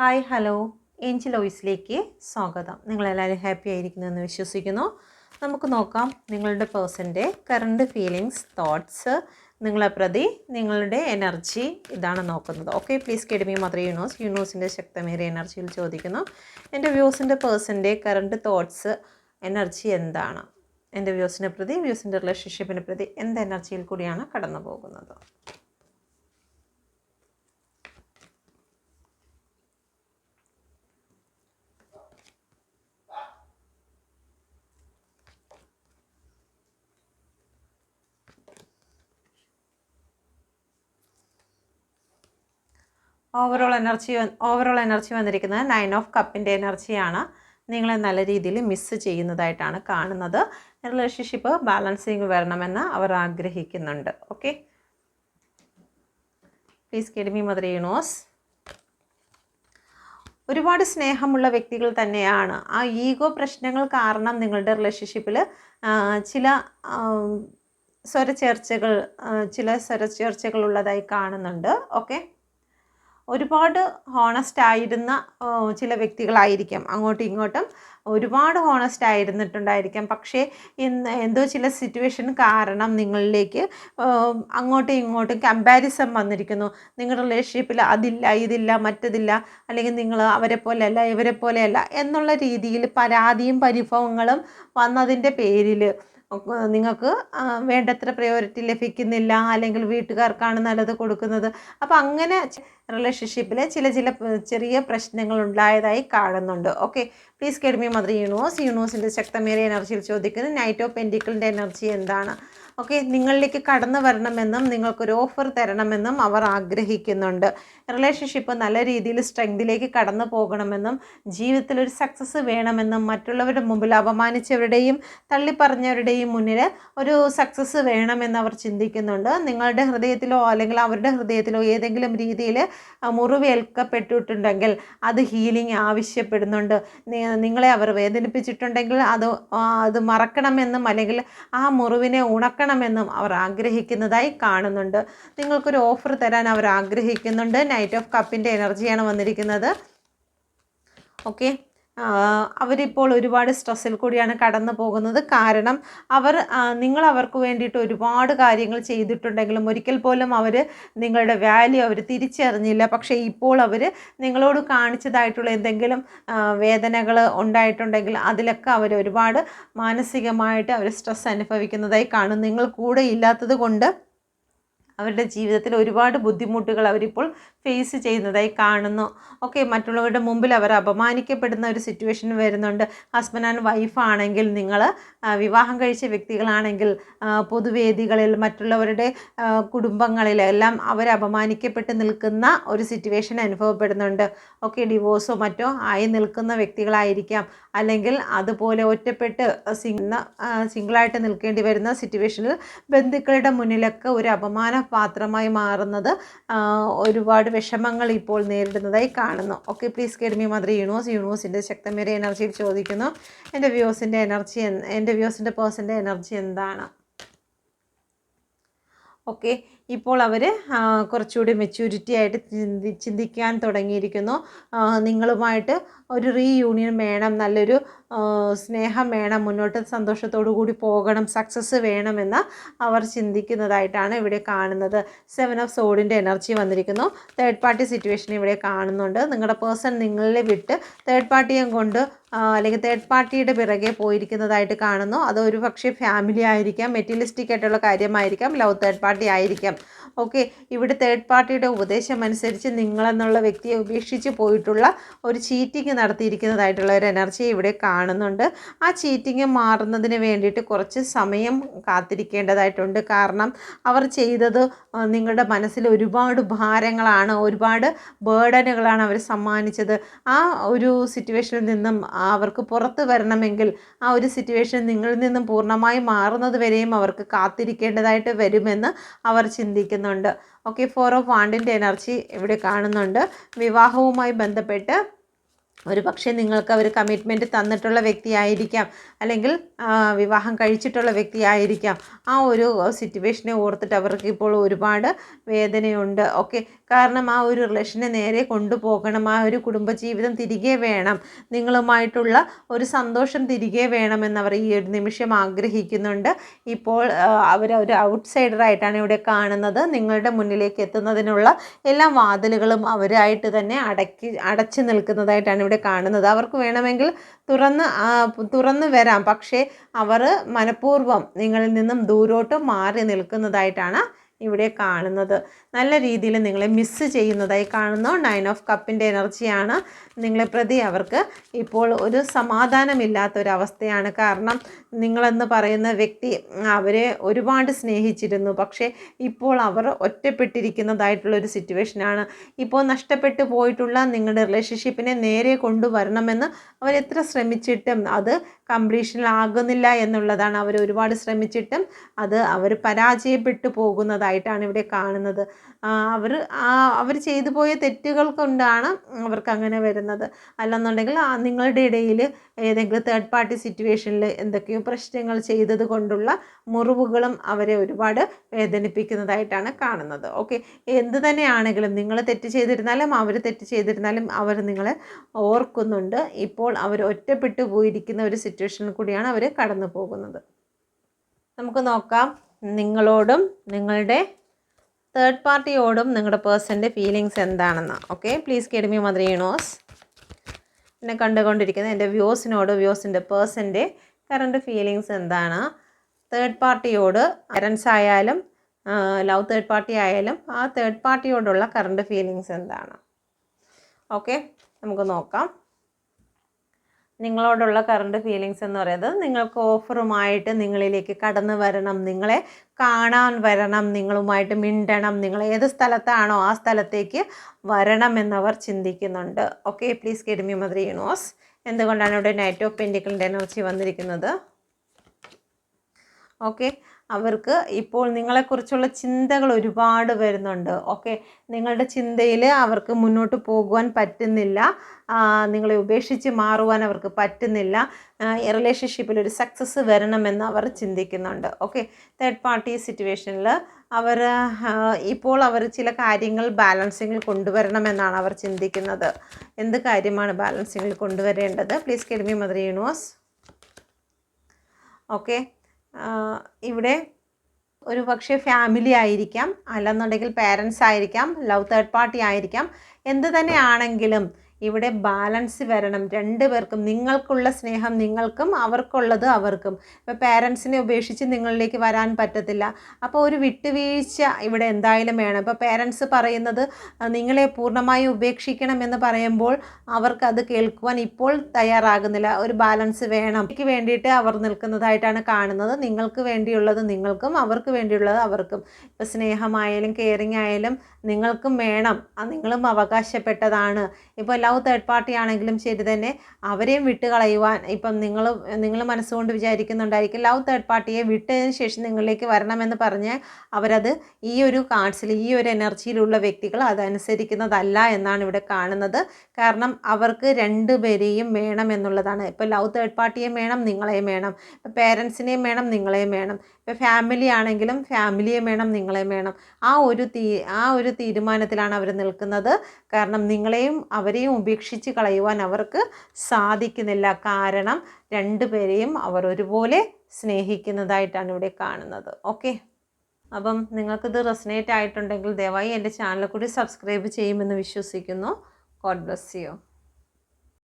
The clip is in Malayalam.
Hi hello. ഏഞ്ചൽ ഓയിസിലേക്ക് സ്വാഗതം. നിങ്ങളെല്ലാവരും ഹാപ്പി ആയിരിക്കുന്നു എന്ന് വിശ്വസിക്കുന്നു. നമുക്ക് നോക്കാം നിങ്ങളുടെ പേഴ്സന്റെ കറണ്ട് ഫീലിങ്സ് തോട്ട്സ് നിങ്ങളെ പ്രതി നിങ്ങളുടെ എനർജി ഇതാണ് നോക്കുന്നത്. Okay please guide me mother universe. യൂണോസിന്റെ ശക്തമേറിയ എനർജിയിൽ ചോദിക്കുന്നു എന്റെ വ്യൂസിന്റെ പേഴ്സന്റെ കറണ്ട് തോട്ട്സ് എനർജി എന്താണ്? എന്റെ വ്യൂസിനെ പ്രതി വ്യൂസിന്റെ റിലേഷൻഷിപ്പിനെ പ്രതി എന്ത് എനർജിയിൽ കൂടിയാണ് കടന്നു പോകുന്നത് ഓവറോൾ എനർജി ഓവറോൾ എനർജി വന്നിരിക്കുന്നത് നയൻ ഓഫ് കപ്പിന്റെ എനർജിയാണ് നിങ്ങളെ നല്ല രീതിയിൽ മിസ്സ് ചെയ്യുന്നതായിട്ടാണ് കാണുന്നത്. റിലേഷൻഷിപ്പ് ബാലൻസിങ് വരണമെന്ന് അവർ ആഗ്രഹിക്കുന്നുണ്ട്. ഓക്കെ പ്ലീസ് കെഡിമി മദർ യൂണോസ് ഒരുപാട് സ്നേഹമുള്ള വ്യക്തികൾ തന്നെയാണ്. ആ ഈഗോ പ്രശ്നങ്ങൾ കാരണം നിങ്ങളുടെ റിലേഷൻഷിപ്പിൽ ചില സ്വരചേർച്ചകൾ ചില സ്വരചേർച്ചകൾ ഉള്ളതായി കാണുന്നുണ്ട്. ഓക്കെ ഒരുപാട് ഹോണസ്റ്റ് ആയിരുന്ന ചില വ്യക്തികളായിരിക്കാം. അങ്ങോട്ടും ഇങ്ങോട്ടും ഒരുപാട് ഹോണസ്റ്റ് ആയിരുന്നിട്ടുണ്ടായിരിക്കാം. പക്ഷേ ഇന്ന് എന്തോ ചില സിറ്റുവേഷൻ കാരണം നിങ്ങളിലേക്ക് അങ്ങോട്ടും ഇങ്ങോട്ടും കമ്പാരിസൺ വന്നിരിക്കുന്നു. നിങ്ങളുടെ റിലേഷൻഷിപ്പിൽ അതില്ല ഇതില്ല മറ്റതില്ല അല്ലെങ്കിൽ നിങ്ങൾ അവരെ പോലെയല്ല ഇവരെ പോലെയല്ല എന്നുള്ള രീതിയിൽ പരാതിയും പരിഭവങ്ങളും വന്നതിന്റെ പേരിൽ നിങ്ങൾക്ക് വേണ്ടത്ര പ്രയോറിറ്റി ലഭിക്കുന്നില്ല അല്ലെങ്കിൽ വീട്ടുകാർക്കാണ് നല്ലത് കൊടുക്കുന്നത്. അപ്പോൾ അങ്ങനെ റിലേഷൻഷിപ്പിൽ ചില ചില ചെറിയ പ്രശ്നങ്ങൾ ഉണ്ടായതായി കാണുന്നുണ്ട്. Okay please കെഡ്മി mother universe. യൂണിവേഴ്സിന്റെ ശക്തമേറിയ എനർജിയിൽ ചോദിക്കുന്നത് നൈറ്റ് ഓഫ് പെന്റിക്കിളിന്റെ എനർജി എന്താണ്? ഓക്കെ നിങ്ങളിലേക്ക് കടന്നു വരണമെന്നും നിങ്ങൾക്കൊരു ഓഫർ തരണമെന്നും അവർ ആഗ്രഹിക്കുന്നുണ്ട്. റിലേഷൻഷിപ്പ് നല്ല രീതിയിൽ സ്ട്രെങ്തിലേക്ക് കടന്നു പോകണമെന്നും ജീവിതത്തിൽ ഒരു സക്സസ് വേണമെന്നും മറ്റുള്ളവരുടെ മുമ്പിൽ അപമാനിച്ചവരുടെയും തള്ളിപ്പറഞ്ഞവരുടെയും മുന്നിൽ ഒരു സക്സസ് വേണമെന്ന് അവർ ചിന്തിക്കുന്നുണ്ട്. നിങ്ങളുടെ ഹൃദയത്തിലോ അല്ലെങ്കിൽ അവരുടെ ഹൃദയത്തിലോ ഏതെങ്കിലും രീതിയിൽ മുറിവേൽക്കപ്പെട്ടിട്ടുണ്ടെങ്കിൽ അത് ഹീലിംഗ് ആവശ്യപ്പെടുന്നുണ്ട്. നിങ്ങളെ അവർ വേദനിപ്പിച്ചിട്ടുണ്ടെങ്കിൽ അത് അത് മറക്കണമെന്നും അല്ലെങ്കിൽ ആ മുറിവിനെ ഉണക്കണമെന്നും അവർ ആഗ്രഹിക്കുന്നതായി കാണുന്നുണ്ട്. നിങ്ങൾക്കൊരു ഓഫർ തരാൻ അവർ ആഗ്രഹിക്കുന്നുണ്ട്. നൈറ്റ് ഓഫ് കപ്പിന്റെ എനർജിയാണ് വന്നിരിക്കുന്നത്. ഓക്കെ അവരിപ്പോൾ ഒരുപാട് സ്ട്രെസ്സിൽ കൂടിയാണ് കടന്നു പോകുന്നത്. കാരണം അവർ നിങ്ങൾ അവർക്ക് വേണ്ടിയിട്ട് ഒരുപാട് കാര്യങ്ങൾ ചെയ്തിട്ടുണ്ടെങ്കിലും ഒരിക്കൽ പോലും അവർ നിങ്ങളുടെ വാല്യൂ അവർ തിരിച്ചറിഞ്ഞില്ല. പക്ഷേ ഇപ്പോൾ അവർ നിങ്ങളോട് കാണിച്ചതായിട്ടുള്ള എന്തെങ്കിലും വേദനകൾ ഉണ്ടായിട്ടുണ്ടെങ്കിൽ അതിലൊക്കെ അവർ ഒരുപാട് മാനസികമായിട്ട് അവർ സ്ട്രെസ് അനുഭവിക്കുന്നതായി കാണും. നിങ്ങൾ കൂടെ ഇല്ലാത്തത് കൊണ്ട് അവരുടെ ജീവിതത്തിൽ ഒരുപാട് ബുദ്ധിമുട്ടുകൾ അവരിപ്പോൾ ഫേസ് ചെയ്യുന്നതായി കാണുന്നു. ഓക്കെ മറ്റുള്ളവരുടെ മുമ്പിൽ അവർ അപമാനിക്കപ്പെടുന്ന ഒരു സിറ്റുവേഷൻ വരുന്നുണ്ട്. ഹസ്ബൻഡ് ആൻഡ് വൈഫാണെങ്കിൽ നിങ്ങൾ വിവാഹം കഴിച്ച വ്യക്തികളാണെങ്കിൽ പൊതുവേദികളിൽ മറ്റുള്ളവരുടെ കുടുംബങ്ങളിൽ എല്ലാം അവർ അപമാനിക്കപ്പെട്ട് നിൽക്കുന്ന ഒരു സിറ്റുവേഷൻ അനുഭവപ്പെടുന്നുണ്ട്. ഓക്കെ ഡിവോഴ്സോ മറ്റോ ആയി നിൽക്കുന്ന വ്യക്തികളായിരിക്കാം. അല്ലെങ്കിൽ അതുപോലെ ഒറ്റപ്പെട്ട് സിംഗിളായിട്ട് നിൽക്കേണ്ടി വരുന്ന സിറ്റുവേഷനിൽ ബന്ധുക്കളുടെ മുന്നിലൊക്കെ ഒരു അപമാന പാത്രമായി മാറുന്നത് ഒരുപാട് വിഷമങ്ങൾ ഇപ്പോൾ നേരിടുന്നതായി കാണുന്നു. ഓക്കെ പ്ലീസ് കേഡ്മി മദർ യൂണിവേഴ്സ് യൂണിവേഴ്സിന്റെ ശക്തമേറിയ എനർജിയിൽ ചോദിക്കുന്നു എന്റെ വ്യൂസിന്റെ എനർജി എന്റെ വ്യൂസിന്റെ പേഴ്സന്റെ എനർജി എന്താണ്? ഓക്കെ ഇപ്പോൾ അവർ കുറച്ചുകൂടി മെച്യൂരിറ്റി ആയിട്ട് ചിന്തി ചിന്തിക്കാൻ തുടങ്ങിയിരിക്കുന്നു. നിങ്ങളുമായിട്ട് ഒരു റീയൂണിയൻ വേണം നല്ലൊരു സ്നേഹം വേണം മുന്നോട്ട് സന്തോഷത്തോടു കൂടി പോകണം സക്സസ് വേണമെന്ന് അവർ ചിന്തിക്കുന്നതായിട്ടാണ് ഇവിടെ കാണുന്നത്. സെവൻ ഓഫ് സോഡിന്റെ എനർജി വന്നിരിക്കുന്നു. തേർഡ് പാർട്ടി സിറ്റുവേഷൻ ഇവിടെ കാണുന്നുണ്ട്. നിങ്ങളുടെ പേഴ്സൺ നിങ്ങളെ വിട്ട് തേർഡ് പാർട്ടിയെ കൊണ്ട് അല്ലെങ്കിൽ തേർഡ് പാർട്ടിയുടെ പിറകെ പോയിരിക്കുന്നതായിട്ട് കാണുന്നു. അത് ഒരു പക്ഷേ ഫാമിലി ആയിരിക്കാം മെറ്റീരിയലിസ്റ്റിക് ആയിട്ടുള്ള കാര്യമായിരിക്കാം ലവ് തേർഡ് പാർട്ടി ആയിരിക്കാം. ഓക്കെ ഇവിടെ തേർഡ് പാർട്ടിയുടെ ഉപദേശം അനുസരിച്ച് നിങ്ങളെന്നുള്ള വ്യക്തിയെ ഉപേക്ഷിച്ച് പോയിട്ടുള്ള ഒരു ചീറ്റിംഗ് നടത്തിയിരിക്കുന്നതായിട്ടുള്ള ഒരു എനർജി ഇവിടെ കാണുന്നുണ്ട്. ആ ചീറ്റിംഗ് മാറുന്നതിന് വേണ്ടിയിട്ട് കുറച്ച് സമയം കാത്തിരിക്കേണ്ടതായിട്ടുണ്ട്. കാരണം അവർ ചെയ്തത് നിങ്ങളുടെ മനസ്സിൽ ഒരുപാട് ഭാരങ്ങളാണ് ഒരുപാട് ബേർഡനുകളാണ് അവർ സമ്മാനിച്ചത്. ആ ഒരു സിറ്റുവേഷനിൽ നിന്നും അവർക്ക് പുറത്ത് വരണമെങ്കിൽ ആ ഒരു സിറ്റുവേഷൻ നിങ്ങളിൽ നിന്നും പൂർണമായി മാറുന്നത് വരെയും അവർക്ക് കാത്തിരിക്കേണ്ടതായിട്ട് വരുമെന്ന് അവർ ചിന്തിക്കുന്നുണ്ട് ഓക്കെ ഫോർ ഓഫ് വാണ്ടിന്റെ എനർജി ഇവിടെ കാണുന്നുണ്ട്. വിവാഹവുമായി ബന്ധപ്പെട്ട് ഒരു പക്ഷേ നിങ്ങൾക്ക് അവർ കമ്മിറ്റ്മെന്റ് തന്നിട്ടുള്ള വ്യക്തിയായിരിക്കാം. അല്ലെങ്കിൽ വിവാഹം കഴിച്ചിട്ടുള്ള വ്യക്തിയായിരിക്കാം. ആ ഒരു സിറ്റുവേഷനെ ഓർത്തിട്ട് അവർക്ക് ഇപ്പോൾ ഒരുപാട് വേദനയുണ്ട്. ഓക്കെ കാരണം ആ ഒരു റിലേഷനെ നേരെ കൊണ്ടുപോകണം ആ ഒരു കുടുംബജീവിതം തിരികെ വേണം നിങ്ങളുമായിട്ടുള്ള ഒരു സന്തോഷം തിരികെ വേണമെന്ന് അവർ ഈ ഒരു നിമിഷം ആഗ്രഹിക്കുന്നുണ്ട്. ഇപ്പോൾ അവർ ഒരു ഔട്ട്സൈഡറായിട്ടാണ് ഇവിടെ കാണുന്നത്. നിങ്ങളുടെ മുന്നിലേക്ക് എത്തുന്നതിനുള്ള എല്ലാ വാതിലുകളും അവരായിട്ട് തന്നെ അടക്കി അടച്ചു നിൽക്കുന്നതായിട്ടാണ് ഇവിടെ കാണുന്നത്. അവർക്ക് വേണമെങ്കിൽ തുറന്ന് തുറന്നു വരാം. പക്ഷേ അവർ മനഃപൂർവം നിങ്ങളിൽ നിന്നും ദൂരോട്ട് മാറി നിൽക്കുന്നതായിട്ടാണ് ഇവിടെ കാണുന്നത്. നല്ല രീതിയിൽ നിങ്ങളെ മിസ്സ് ചെയ്യുന്നതായി കാണുന്നു. നയൻ ഓഫ് കപ്പിന്റെ എനർജിയാണ് നിങ്ങളെ പ്രതി. അവർക്ക് ഇപ്പോൾ ഒരു സമാധാനമില്ലാത്തൊരവസ്ഥയാണ്. കാരണം നിങ്ങളെന്ന് പറയുന്ന വ്യക്തി അവരെ ഒരുപാട് സ്നേഹിച്ചിരുന്നു. പക്ഷേ ഇപ്പോൾ അവർ ഒറ്റപ്പെട്ടിരിക്കുന്നതായിട്ടുള്ള ഒരു സിറ്റുവേഷനാണ് ഇപ്പോൾ നഷ്ടപ്പെട്ടു പോയിട്ടുള്ള നിങ്ങളുടെ റിലേഷൻഷിപ്പിനെ നേരെ കൊണ്ടുവരണമെന്ന് അവരെത്ര ശ്രമിച്ചിട്ടും അത് കംപ്ലീഷനിലാകുന്നില്ല എന്നുള്ളതാണ്. അവർ ഒരുപാട് ശ്രമിച്ചിട്ടും അത് അവർ പരാജയപ്പെട്ടു പോകുന്നതായിട്ടാണ് ഇവിടെ കാണുന്നത്. അവർ അവർ ചെയ്തു പോയ തെറ്റുകൾ കൊണ്ടാണ് അവർക്ക് അങ്ങനെ വരുന്നത്. അല്ലെന്നുണ്ടെങ്കിൽ നിങ്ങളുടെ ഇടയിൽ ഏതെങ്കിലും തേർഡ് പാർട്ടി സിറ്റുവേഷനിൽ എന്തൊക്കെയോ പ്രശ്നങ്ങൾ ചെയ്തത് കൊണ്ടുള്ള മുറിവുകളും അവരെ ഒരുപാട് വേദനിപ്പിക്കുന്നതായിട്ടാണ് കാണുന്നത്. ഓക്കെ എന്ത് തന്നെയാണെങ്കിലും നിങ്ങൾ തെറ്റ് ചെയ്തിരുന്നാലും അവർ തെറ്റ് ചെയ്തിരുന്നാലും അവർ നിങ്ങളെ ഓർക്കുന്നുണ്ട്. ഇപ്പോൾ അവർ ഒറ്റപ്പെട്ടു പോയിരിക്കുന്ന ഒരു സിറ്റുവേഷനിൽ കൂടിയാണ് അവർ കടന്നു പോകുന്നത് നമുക്ക് നോക്കാം. നിങ്ങളോടും നിങ്ങളുടെ തേർഡ് പാർട്ടിയോടും നിങ്ങളുടെ പേഴ്സന്റെ ഫീലിങ്സ് എന്താണെന്ന്. ഓക്കെ പ്ലീസ് കെഡ്മി മദർ യൂണോസ് എന്നെ കണ്ടുകൊണ്ടിരിക്കുന്ന എന്റെ വ്യൂസിനോട് വ്യൂസിന്റെ പേഴ്സന്റെ കറണ്ട് ഫീലിങ്സ് എന്താണ്? തേർഡ് പാർട്ടിയോട് പാരൻസ് ആയാലും ലവ് തേർഡ് പാർട്ടി ആയാലും ആ തേർഡ് പാർട്ടിയോടുള്ള കറണ്ട് ഫീലിങ്സ് എന്താണ്? ഓക്കെ നമുക്ക് നോക്കാം. നിങ്ങളോടുള്ള കറണ്ട് ഫീലിങ്സ് എന്ന് പറയുന്നത് നിങ്ങൾക്ക് ഓഫറുമായിട്ട് നിങ്ങളിലേക്ക് കടന്നു വരണം നിങ്ങളെ കാണാൻ വരണം നിങ്ങളുമായിട്ട് മിണ്ടണം നിങ്ങൾ ഏത് സ്ഥലത്താണോ ആ സ്ഥലത്തേക്ക് വരണം എന്നവർ ചിന്തിക്കുന്നുണ്ട്. ഓക്കെ പ്ലീസ് കെഡ്മി മദർ യൂണിവേഴ്സ് എന്തുകൊണ്ടാണ് ഇവിടെ നൈറ്റ് ഓഫ് പെൻഡിക്കിളിന്റെ എനർജി വന്നിരിക്കുന്നത്? ഓക്കെ അവർക്ക് ഇപ്പോൾ നിങ്ങളെക്കുറിച്ചുള്ള ചിന്തകൾ ഒരുപാട് വരുന്നുണ്ട്. ഓക്കെ? നിങ്ങളുടെ ചിന്തയിൽ അവർക്ക് മുന്നോട്ട് പോകുവാൻ പറ്റുന്നില്ല. നിങ്ങളെ ഉപേക്ഷിച്ച് മാറുവാൻ അവർക്ക് പറ്റുന്നില്ല. റിലേഷൻഷിപ്പിൽ ഒരു സക്സസ് വരണമെന്ന് അവർ ചിന്തിക്കുന്നുണ്ട്. ഓക്കെ? തേർഡ് പാർട്ടി സിറ്റുവേഷനിൽ അവർ ഇപ്പോൾ അവർ ചില കാര്യങ്ങൾ ബാലൻസിങ്ങിൽ കൊണ്ടുവരണമെന്നാണ് അവർ ചിന്തിക്കുന്നത്. എന്ത് കാര്യമാണ് ബാലൻസിങ്ങിൽ കൊണ്ടുവരേണ്ടത്? Please guide me mother universe okay? ഇവിടെ ഒരു പക്ഷേ ഫാമിലി ആയിരിക്കാം. അല്ലെന്നുണ്ടെങ്കിൽ പേരൻസ് ആയിരിക്കാം. ലവ് തേർഡ് പാർട്ടി ആയിരിക്കാം. എന്ത് തന്നെ ആണെങ്കിലും ഇവിടെ ബാലൻസ് വരണം. രണ്ട് പേർക്കും നിങ്ങൾക്കുള്ള സ്നേഹം നിങ്ങൾക്കും അവർക്കുള്ളത് അവർക്കും. ഇപ്പോൾ പേരൻസിനെ ഉപേക്ഷിച്ച് നിങ്ങളിലേക്ക് വരാൻ പറ്റത്തില്ല. അപ്പോൾ ഒരു വിട്ടുവീഴ്ച ഇവിടെ എന്തായാലും വേണം. ഇപ്പോൾ പേരൻസ് പറയുന്നത് നിങ്ങളെ പൂർണമായും ഉപേക്ഷിക്കണം എന്ന് പറയുമ്പോൾ അവർക്കത് കേൾക്കുവാൻ ഇപ്പോൾ തയ്യാറാകുന്നില്ല. ഒരു ബാലൻസ് വേണം. എനിക്ക് വേണ്ടിയിട്ട് അവർ നിൽക്കുന്നതായിട്ടാണ് കാണുന്നത്. നിങ്ങൾക്ക് വേണ്ടിയുള്ളത് നിങ്ങൾക്കും അവർക്ക് വേണ്ടിയുള്ളത് അവർക്കും. ഇപ്പോൾ സ്നേഹമായാലും കെയറിങ് ആയാലും നിങ്ങൾക്കും വേണം. നിങ്ങളും അവകാശപ്പെട്ടതാണ്. ഇപ്പോൾ ലവ് തേർഡ് പാർട്ടി ആണെങ്കിലും ശരി തന്നെ അവരെയും വിട്ട് കളയുവാൻ ഇപ്പം നിങ്ങൾ നിങ്ങൾ മനസ്സുകൊണ്ട് വിചാരിക്കുന്നുണ്ടായിരിക്കും ലവ് തേർഡ് പാർട്ടിയെ വിട്ടതിന് ശേഷം നിങ്ങളിലേക്ക് വരണമെന്ന് പറഞ്ഞ് അവരത് ഈ ഒരു കാർഡ്സിൽ ഈ ഒരു എനർജിയിലുള്ള വ്യക്തികൾ അതനുസരിക്കുന്നതല്ല എന്നാണ് ഇവിടെ കാണുന്നത്. കാരണം അവർക്ക് രണ്ടുപേരെയും വേണം എന്നുള്ളതാണ്. ഇപ്പോൾ ലവ് തേർഡ് പാർട്ടിയെയും വേണം നിങ്ങളെയും വേണം. പേരൻസിനെയും വേണം നിങ്ങളെയും വേണം. ഇപ്പോൾ ഫാമിലി ആണെങ്കിലും ഫാമിലിയെ വേണം നിങ്ങളെ വേണം. ആ ഒരു തീ ആ ഒരു തീരുമാനത്തിലാണ് അവർ നിൽക്കുന്നത്. കാരണം നിങ്ങളെയും അവരെയും ഉപേക്ഷിച്ച് കളയുവാൻ അവർക്ക് സാധിക്കുന്നില്ല. കാരണം രണ്ടുപേരെയും അവർ ഒരുപോലെ സ്നേഹിക്കുന്നതായിട്ടാണ് ഇവിടെ കാണുന്നത്. ഓക്കെ അപ്പം നിങ്ങൾക്കിത് റെസനേറ്റ് ആയിട്ടുണ്ടെങ്കിൽ ദയവായി എന്റെ ചാനൽ കൂടി സബ്സ്ക്രൈബ് ചെയ്യുമെന്ന് വിശ്വസിക്കുന്നു. God bless you